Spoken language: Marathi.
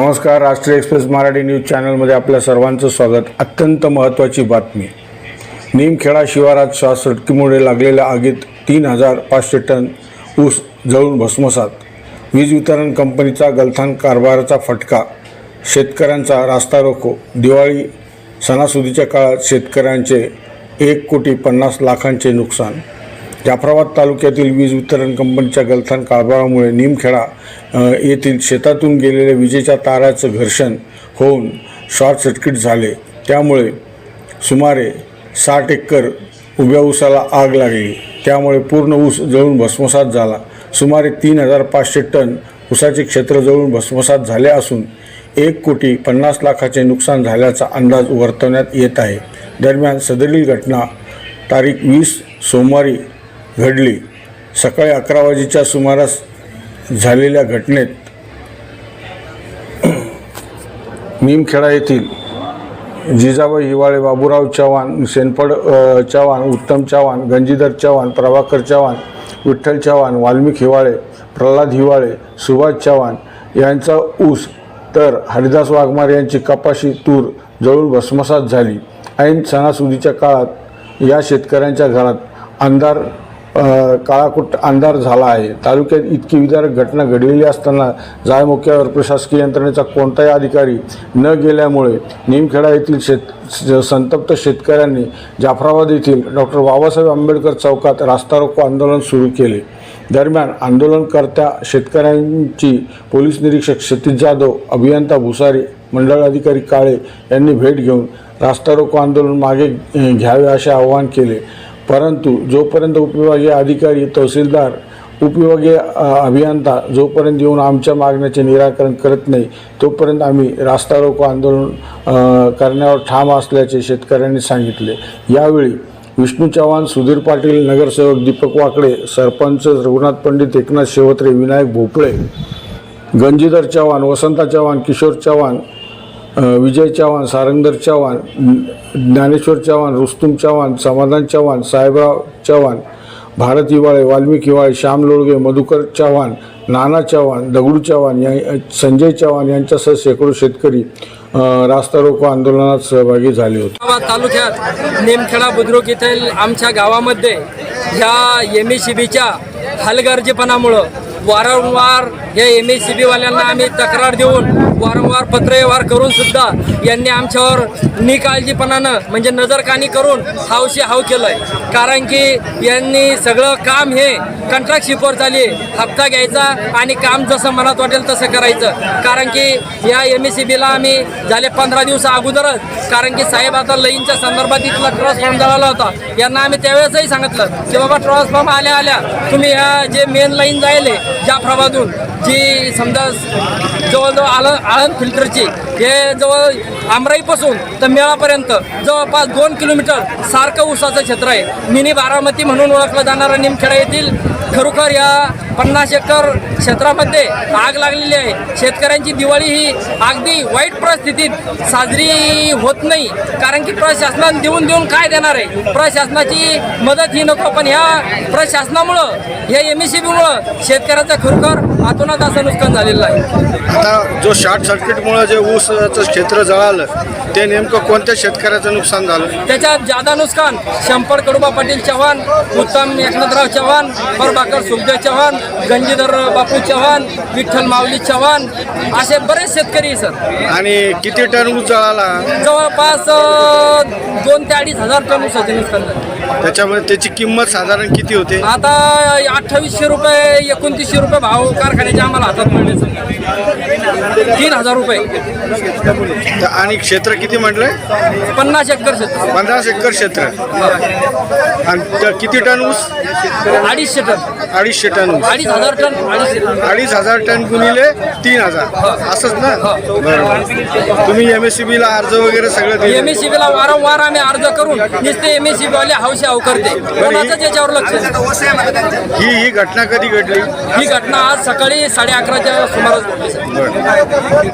नमस्कार राष्ट्रीय एक्सप्रेस मराठी न्यूज चॅनलमध्ये आपल्या सर्वांचं स्वागत. अत्यंत महत्त्वाची बातमी. निमखेडा शिवारात शॉर्ट लागलेल्या आगीत तीन हजार पाचशे टन ऊस जळून भस्मसात. वीज वितरण कंपनीचा गलथान कारभाराचा फटका. शेतकऱ्यांचा रास्ता रोको. दिवाळी सणासुदीच्या काळात शेतकऱ्यांचे एक कोटी पन्नास लाखांचे नुकसान. जाफराबाद तालुक्यातील वीज वितरण कंपनीच्या गलथान कारभारामुळे निमखेडा येथील शेतातून गेलेल्या विजेच्या ताराचं घर्षण होऊन शॉर्ट सर्किट झाले. त्यामुळे सुमारे साठ एकर उभ्या ऊसाला आग लागली. त्यामुळे पूर्ण ऊस जळून भस्मसात झाला. सुमारे तीन हजार पाचशे टन ऊसाचे क्षेत्र जळून भस्मसात झाले असून एक कोटी पन्नास लाखाचे नुकसान झाल्याचा अंदाज वर्तवण्यात येत आहे. दरम्यान सदरील घटना तारीख वीस सोमवारी घडली. सकाळी अकरा वाजेच्या सुमारास झालेल्या घटनेत निमखेडा येथील जिजाबाई हिवाळे बाबूराव चव्हाण सेनपड चव्हाण उत्तम चव्हाण गंजीधर चव्हाण प्रभाकर चव्हाण विठ्ठल चव्हाण वाल्मिक हिवाळे प्रल्हाद हिवाळे सुभाष चव्हाण यांचा ऊस तर हरिदास वाघमारे यांची कपाशी तूर जळून भस्मसात झाली. ऐन सणासुदीच्या काळात या शेतकऱ्यांच्या घरात अंधार काळाकुट अंधार झाला आहे. तालुक्यात इतकी विदारक घटना घडलेली असताना जायमुख्यावर प्रशासकीय यंत्रणेचा कोणताही अधिकारी न गेल्यामुळे निमखेडा येथील शेत संतप्त शेतकऱ्यांनी जाफराबाद येथील डॉक्टर बाबासाहेब आंबेडकर चौकात रास्ता रोको आंदोलन सुरू केले. दरम्यान आंदोलनकर्त्या शेतकऱ्यांची पोलीस निरीक्षक क्षितिज जाधव अभियंता भुसारी मंडळ अधिकारी काळे यांनी भेट घेऊन रास्ता रोको आंदोलन मागे घ्यावे असे आवाहन केले. परंतु जोपर्यंत उपविभागीय अधिकारी तहसीलदार उपविभागीय अभियंता जोपर्यंत येऊन आमच्या मागण्याचे निराकरण करत नाही तोपर्यंत आम्ही रास्ता रोको आंदोलन करण्यावर ठाम असल्याचे शेतकऱ्यांनी सांगितले. यावेळी विष्णू चव्हाण सुधीर पाटील नगरसेवक दीपक वाकडे सरपंच रघुनाथ पंडित एकनाथ शेवत्रे विनायक भोपळे गंजीधर चव्हाण वसंता चव्हाण किशोर चव्हाण विजय चव्हाण सारंगधर चव्हाण ज्ञानेश्वर चव्हाण रुस्तुम चव्हाण समाधान चव्हाण साहेबराव चव्हाण भारत हिवाळे वाल्मिक हिवाळे श्याम लोळगे मधुकर चव्हाण नाना चव्हाण दगडू चव्हाण या संजय चव्हाण यांच्यासह शेकडो शेतकरी रास्ता रोको आंदोलनात सहभागी झाले होते. तालुक्यात निमखेडा बुद्रुक येथील आमच्या गावामध्ये या एम ई सी बीच्या हलगर्जीपणामुळं वारंवार या एम एस सी बीवाल्यांना आम्ही तक्रार देऊन वारंवार पत्रव्यवहार करून सुद्धा यांनी आमच्यावर निकाळजीपणानं म्हणजे नजरकानी करून हावशी हाव केलंय. कारण की यांनी सगळं काम हे कंट्रॅक्ट शिपवर झाली हप्ता घ्यायचा आणि काम जसं मनात वाटेल तसं करायचं. कारण की या एम एस सी बीला आम्ही झाले पंधरा दिवस अगोदरच कारण की साहेब आता लईनच्या संदर्भात इथला ट्रस्ट फॉर्म झाला होता. यांना आम्ही त्यावेळेसही सांगितलं की बाबा ट्रस्ट फॉर्म आल्या आल्या तुम्ही ह्या जे मेन लाईन जायले जाफराबादून जी समजा जवळजवळ आलं आळंद फिल्टरची हे जवळ आमराईपासून तर मेळापर्यंत जवळपास दोन किलोमीटर सारखं ऊसाचं क्षेत्र आहे. मिनी बारामती म्हणून ओळखलं जाणारं निमखेडा येथील खरोखर या पन्नास एकर क्षेत्रामध्ये आग लागलेली आहे. शेतकऱ्यांची दिवाळी ही अगदी वाईट परिस्थितीत साजरी होत नाही. कारण की प्रशासनानं देऊन देऊन काय देणार आहे? प्रशासनाची मदत ही नको. पण ह्या प्रशासनामुळं ह्या एम एस सी बीमुळं शेतकऱ्याचं खरोखर आतोनात असं नुकसान झालेलं आहे. आता जो शॉर्ट सर्किटमुळं जे ऊसाचं क्षेत्र जळालं ते नेमकं कोणत्या शेतकऱ्याचं नुकसान झालं? त्याच्यात जादा नुकसान शंपर कडुबा पाटील चव्हाण उत्तम एकनाथराव चव्हाण प्रभाकर सुखदेव चव्हाण गंजीधर बापू चव्हाण विठ्ठल माऊली चव्हाण असे बरेच शेतकरी सर. आणि किती टन जळाला जवळपास अं, दोन ते अडीच हजार टन ऊसाचे नुकसान झाले. त्याच्यामध्ये त्याची किंमत साधारण किती होते? आता अठ्ठावीसशे रुपये एकोणतीसशे रुपये भाव कारखान्याचे आम्हाला हातात मिळले तीन हजार रुपये. तर आणि क्षेत्र किती म्हटलंय? पन्नास एकर शेत पन्नास एकर क्षेत्र. आणि त- किती टन ऊस? अडीचशे टन. अडीचशे टन ऊस. अडीच हजार टन अडीचशे टन. अडीच हजार टन गुणिले तीन हजार. असंच ना? बरोबर. तुम्ही एम एस सी बीला अर्ज वगैरे सगळं एम दिले एस सी बीला वारंवार आम्ही अर्ज करून नुसते एम एस सी वाले हौशी हाव करते. कोणाचंच याच्यावर लक्ष. ही ही घटना कधी घडली? ही घटना आज सकाळी साडे अकराच्या सुमारास घडली